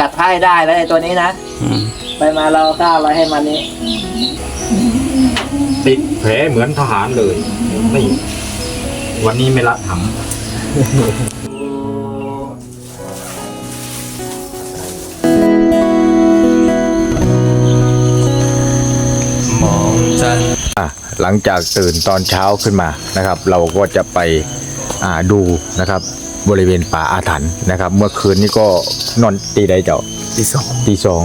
กัดท้ายได้แล้วไอ้ตัวนี้นะอืมไปมาเราก้าวไว้ให้มันนี้ติดแผลเหมือนทหารเลยนี่วันนี้ไม่ละถังมองจันอะหลังจากตื่นตอนเช้าขึ้นมานะครับ เราก็จะไปอ่าดูนะครับ บริเวณป่าอาถรรพ์นะครับ เมื่อคืนนี้ก็นอนตีได้เจ้าที่สองตีสอง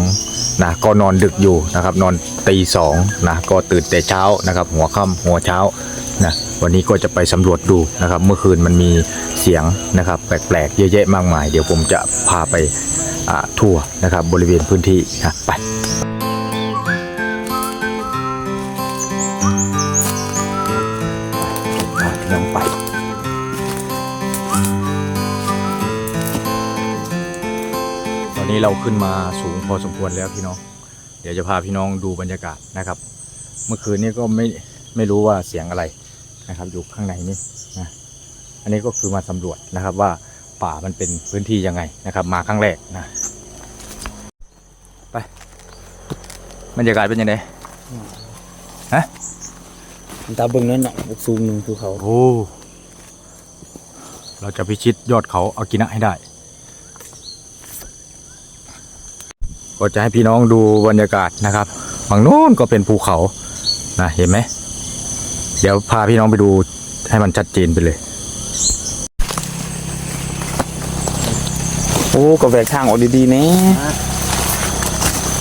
นะก็นอนดึกอยู่นะครับ นอนตีสองนะก็ตื่นแต่เช้านะครับ หัวค่ำหัวเช้านะวันนี้ก็จะไปสำรวจดูนะครับ เมื่อคืนมันมีเสียงนะครับ แปลกๆเยอะแยะมากมาย เดี๋ยวผมจะพาไปอ่าทัวร์นะครับ บริเวณพื้นที่นะไป นนี้เราขึ้นมาสูงพอสมควรแล้วพี่น้อง เดี๋ยวจะพาพี่น้องดูบรรยากาศนะครับ เมื่อคืนนี้ก็ไม่ไม่รู้ว่าเสียงอะไรนะครับ อยู่ข้างในนี่นะอันนี้ก็คือมาสำรวจนะครับว่าป่ามันเป็นพื้นที่ยังไงนะครับ มาครั้งแรกนะไปบรรยากาศเป็นยังไงตาเบิ่งนั่นเนาะบุกซูมหนึ่งภูเขาโอ้เราจะพิชิตยอดเขาอากินะให้ได้ ก็จะให้พี่น้องดูบรรยากาศนะครับฝั่งโน้นก็เป็นภูเขานะเห็นไหมเดี๋ยวพาพี่น้องไปดูให้มันชัดเจนไปเลย โอ้ก็แหวกทางออกดีๆนะ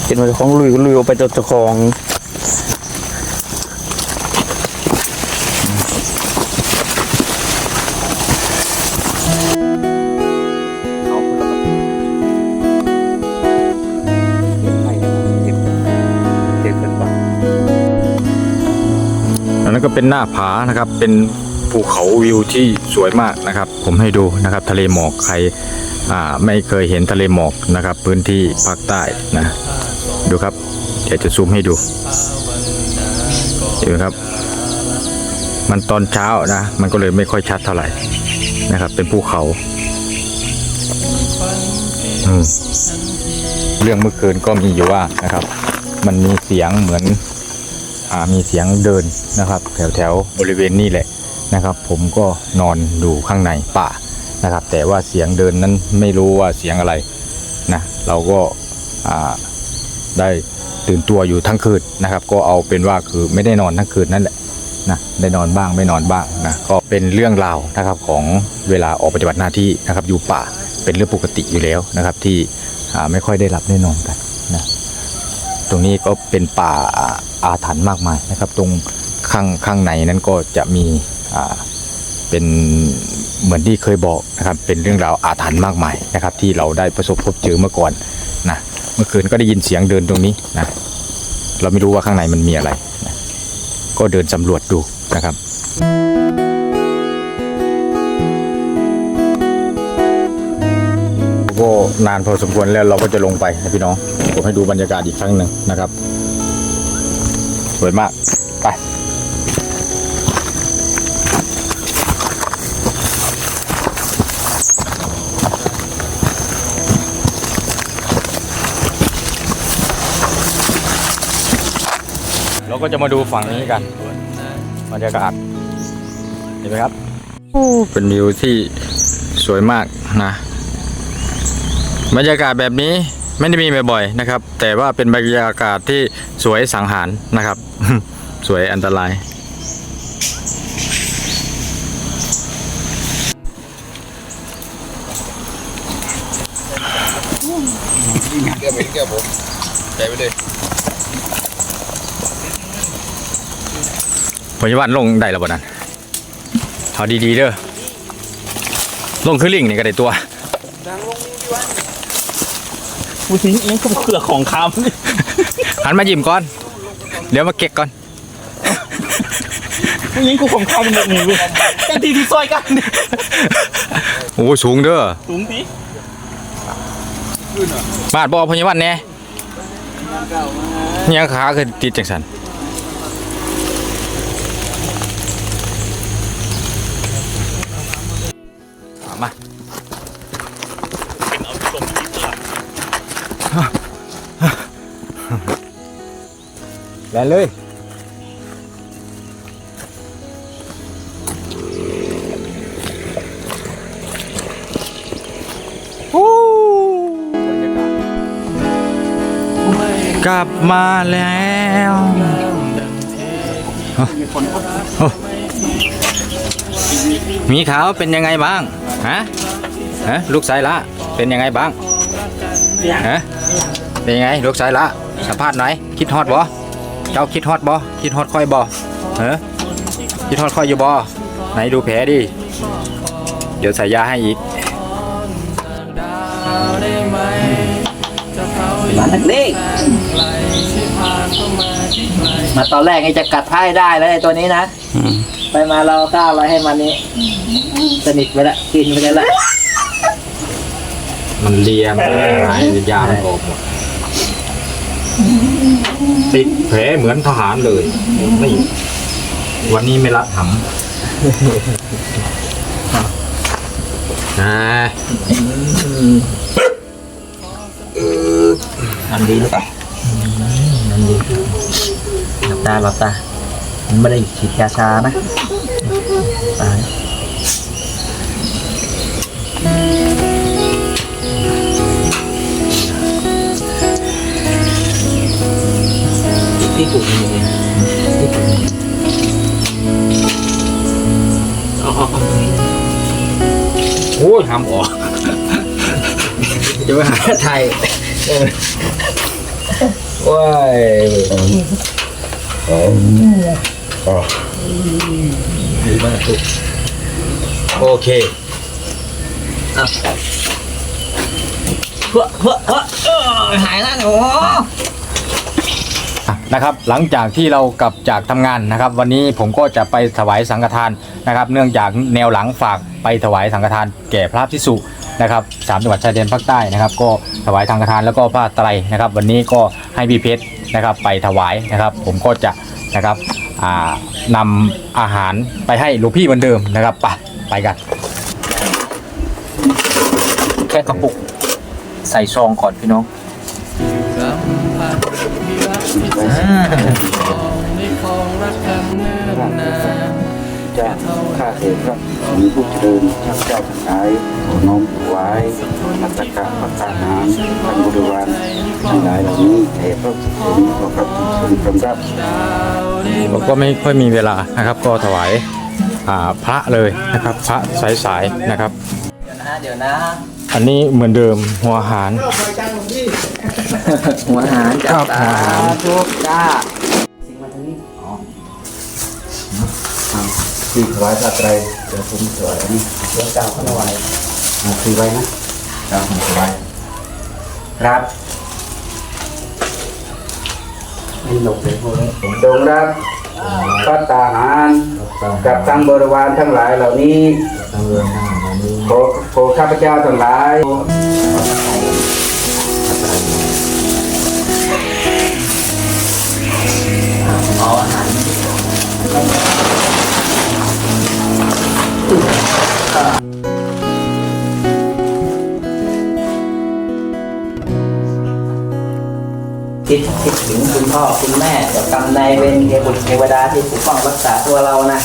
เห็นว่าเจ้าของลุยลุยออกไปจาเจ้าของ เป็นหน้าผานะครับ เป็นภูเขาวิวที่สวยมากนะครับ ผมให้ดูนะครับทะเลหมอกใครอ่าไม่เคยเห็นทะเลหมอกนะครับ พื้นที่ภาคใต้นะดูครับเดี๋ยวจะซูมให้ดูเห็นไหมครับ มันตอนเช้านะ มันก็เลยไม่ค่อยชัดเท่าไหร่นะครับ เป็นภูเขาเรื่องเมื่อคืนก็มีอยู่ว่านะครับ มันมีเสียงเหมือน มีเสียงเดินนะครับ แถวแถวบริเวณนี้แหละนะครับ ผมก็นอนดูข้างในป่านะครับ แต่ว่าเสียงเดินนั้นไม่รู้ว่าเสียงอะไรนะเราก็าได้ตื่นตัวอยู่ทั้งคืนนะครับ ก็เอาเป็นว่าคือไม่ได้นอนทั้งคืนนั่นแหละนะได้นอนบ้างไม่นอนบ้างนะก็เป็นเรื่องราวนะครับของเวลาออกปฏิบัติหน้าที่นะครับอยู่ป่าเป็นเรื่องปกติอยู่แล้วนะครับ ที่ไม่ค่อยได้หลับได้นอนกัน ตรงนี้ก็เป็นป่าอาถรรพ์มากมายนะครับ ตรงข้างข้างในนั้นก็จะมีเป็นเหมือนที่เคยบอกนะครับ เป็นเรื่องราวอาถรรพ์มากมายนะครับ ที่เราได้ประสบพบเจอเมื่อก่อนนะเมื่อคืนก็ได้ยินเสียงเดินตรงนี้นะเราไม่รู้ว่าข้างในมันมีอะไรนะก็เดินสำรวจดูนะครับก็นานพอสมควรแล้วเราก็จะลงไปนะพี่น้อง ผมให้ดูบรรยากาศอีกครั้งหนึ่งนะครับ สวยมาก ไปเราก็จะมาดูฝั่งนี้กันบรรยากาศเห็นไหมครับโอ้เป็นวิวที่สวยมากนะ บรรยากาศแบบนี้ ไม่ได้มีบ่อยๆนะครับ แต่ว่าเป็นบรรยากาศที่สวยสังหารนะครับ สวยอันตรายเกี่ยวไปเกี่ยวผมใจไปเลยพยาบาลลงได้แล้วบ่นั้นเอาดีๆเด้อลงคือลิงนี่ก็ได้ตัววัน นี้ยังก็เกลือของคหันมายิ้มก่อน เดี๋ยวมาเก็กก่อนำวันนี้กูของคำหมดหนึ่งกันทีที่ซอยกันโอ้สูงเด้อสูงทีมาดบอพยาบาลแน่เนี่ยขาคือติดจังสัน แลนเลยกลับมาแล้วโอ้มีขาวเป็นยังไงบ้าง ฮะ ฮะ ลูกสายละ เป็นยังไงบ้าง ฮะ เป็นยังไง ลูกสายละสัมภาษณ์หน่อย คิดฮอดบ่ เจ้าคิดฮอดบ่คิดฮอดค่อยบ่เออคิดฮอดค่อยอยู่บ่ไหนดูแผลดิ เดี๋ยวใส่ยาให้อีกมานักเลงมาตอนแรกนี่จะกัดท้ายได้แล้วไอ้ตัวนี้นะไปมาเราก้าวอะไรให้มันนี่สนิทไปละกินไปแล้วละมันเลียมันหายยามันออกหมด ติดแผลเหมือนทหารเลยนี่วันนี้ไม่รับหำนะทำดีหรือเปล่าทำดีหลับตาหลับตามันไม่ได้ฉีดยาชานะตาย ที่ปลูกนี่เองที่ปลูกนี่เอาเอาเอาตรงนี้โอ้ยหำออกจะไปหาไทยว้ายโอเคเฮ้อเฮ้อเฮ้อเออหายแล้วโอ้ นะครับหลังจากที่เรากลับจากทำงานนะครับ วันนี้ผมก็จะไปถวายสังฆทานนะครับ เนื่องจากแนวหลังฝากไปถวายสังฆทานแก่พระพิสุนะครับสามจังหวัดชายแดนภาคใต้นะครับ ก็ถวายสังฆทานแล้วก็ผ้าไตรนะครับ วันนี้ก็ให้พี่เพชรนะครับไปถวายนะครับ ผมก็จะนะครับอ่านำอาหารไปให้หลวงพี่เหมือนเดิมนะครับไปไปกันแค่กระปุกใส่ซองก่อนพี่น้อง อ่าจ้าข้าเองก็มีผู้เจริญข้าเจ้าทั้งหลายขอน้อมถวายนักการพระทหารท่านบริวารทั้งหลายเหล่านี้แด่พระสุคมขอพระคุณกำรับผมก็ไม่ค่อยมีเวลานะครับ ก็ถวายพระเลยนะครับ พระสายๆนะครับ เดี๋ยวนะเดี๋ยวนะ อันนี้เหมือนเดิมหัวหาร หัวหารจัครับบตาหัวหาร ทุกจ้าที่ถวายพระไตรเดี๋ยวผมถวายนี่เดี๋ยวเจ้าเข้ามาไว้มาคือไว้นะครับผมถวายครับนี่หลบเลยพวกนี้ผมจงรับพระทหารกับทั้งบริวารทั้งหลายเหล่านี้ข อขอข้าพเจ้าทั้งหลายเอาอาหารคิดคิดถึงคุณพ่อคุณแม่เจ้ากรรมนายเวรเทบุตรเทวดาที่ปกป้องรักษาตัวเรานะ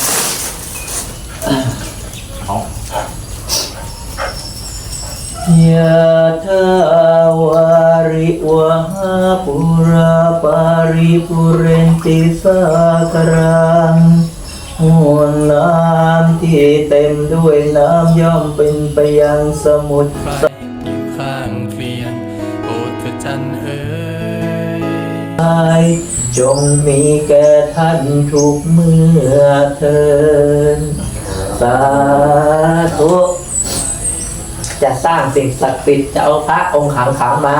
ยะทาวาริวหาปุราปาริปุเรนติสากรังห่วงน้ำที่เต็มด้วยน้ำย่อมเป็นไปยังสมุทรอยู่ข้างเกลียนโปรดเถิดจันเอ๋ยทายจงมีแก่ท่านทุกเมื่อเทินสาธุ จะสร้างสิ่งศักดิ์สิทธิ์จะเอาพระองค์ขังขังๆมา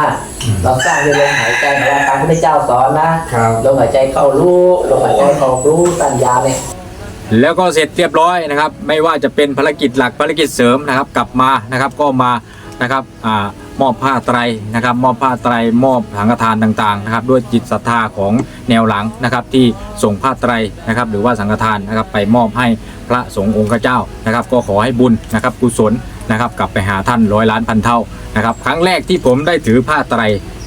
เราสร้างด้วยลมหายใจของเราตามพระเจ้าสอนนะครับลมหายใจเข้ารู้ลมหายใจออกรู้สัญญาเนี่ยแล้วก็เสร็จเรียบร้อยนะครับ ไม่ว่าจะเป็นภารกิจหลักภารกิจเสริมนะครับ กลับมานะครับก็มานะครับอ่า มอบผ้าไตรนะครับ มอบผ้าไตรมอบสังฆทานต่างๆนะครับ ด้วยจิตศรัทธาของแนวหลังนะครับ ที่ส่งผ้าไตรนะครับ หรือว่าสังฆทานนะครับ ไปมอบให้พระสงฆ์องค์เจ้านะครับ ก็ขอให้บุญนะครับกุศลนะครับ กลับไปหาท่านร้อยล้านพันเท่านะครับ ครั้งแรกที่ผมได้ถือผ้าไตร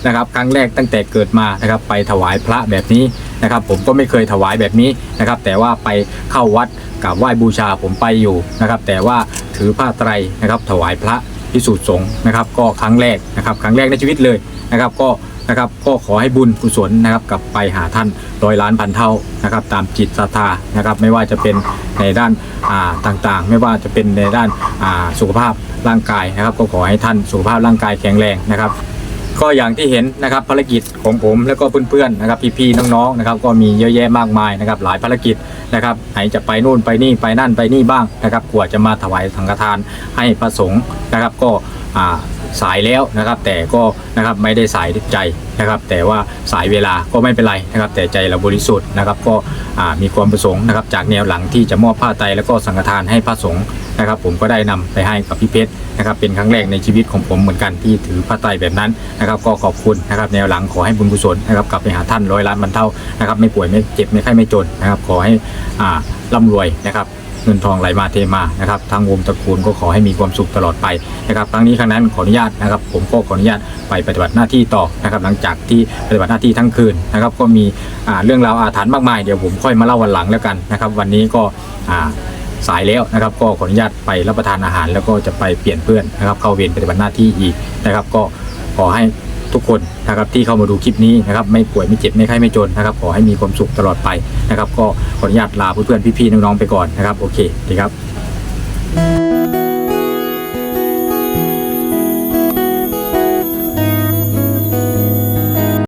นะครับ ครั้งแรกตั้งแต่เกิดมานะครับ ไปถวายพระแบบนี้นะครับ ผมก็ไม่เคยถวายแบบนี้นะครับ แต่ว่าไปเข้าวัดกราบไหว้บูชาผมไปอยู่นะครับ แต่ว่าถือผ้าไตรนะครับ ถวายพระ พิสูจน์สงฆ์นะครับ ก็ครั้งแรกนะครับ ครั้งแรกในชีวิตเลยนะครับก็นะครับก็ขอให้บุญกุศลนะครับกลับไปหาท่านร้อยล้านพันเท่านะครับ ตามจิตศรัทธานะครับ ไม่ว่าจะเป็นในด้านอ่าต่างๆ ไม่ว่าจะเป็นในด้านอ่าสุขภาพร่างกายนะครับ ก็ขอให้ท่านสุขภาพร่างกายแข็งแรงนะครับ ก็อย่างที่เห็นนะครับภารกิจของผมแล้วก็เพื่อนๆนะครับพี่ๆน้องๆนะครับก็มีเยอะแยะมากมายนะครับหลายภารกิจนะครับไหนจะไปนู่นไปนี่ไปนั่นไปนี่บ้างนะครับกว่าจะมาถวายสังฆทานให้พระสงฆ์นะครับก็สายแล้วนะครับ แต่ก็นะครับไม่ได้สายใจนะครับ แต่ว่าสายเวลาก็ไม่เป็นไรนะครับ แต่ใจเราบริสุทธิ์นะครับ ก็มีความประสงค์นะครับ จากแนวหลังที่จะมอบผ้าไตรแล้วก็สังฆทานให้พระสงฆ์นะครับผมก็ได้นำไปให้กับพี่เพชรนะครับเป็นครั้งแรกในชีวิตของผมเหมือนกันที่ถือผ้าไตรแบบนั้นนะครับก็ขอบคุณนะครับแนวหลังขอให้บุญกุศลนะครับกลับไปหาท่านร้อยล้านบรรเทานะครับไม่ป่วยไม่เจ็บไม่ไข้ไม่จนนะครับขอให้อ่าร่ำรวยนะครับเงินทองไหลมาเทมานะครับทางวงตระกูลก็ขอให้มีความสุขตลอดไปนะครับครั้งนี้ครั้งนั้นขออนุญาตนะครับ ผมก็ขออนุญาตไปปฏิบัติหน้าที่ต่อนะครับหลังจากที่ปฏิบัติหน้าที่ทั้งคืนนะครับก็มีเรื่องราวอาถรรพ์มากมายเดี๋ยวผมค่อยมาเล่าวันหลังแล้วกันนะครับ วันนี้ก็ สายแล้วนะครับ ก็ขออนุญาตไปรับประทานอาหาร แล้วก็จะไปเปลี่ยนเพื่อนนะครับ เข้าเวรปฏิบัติหน้าที่อีกนะครับ ก็ขอให้ทุกคนนะครับที่เข้ามาดูคลิปนี้นะครับไม่ป่วยไม่เจ็บไม่ไข้ไม่จนนะครับขอให้มีความสุขตลอดไปนะครับ ก็ขออนุญาตลาเพื่อนๆพี่ๆน้องๆไปก่อนนะครับโอเคดีครับ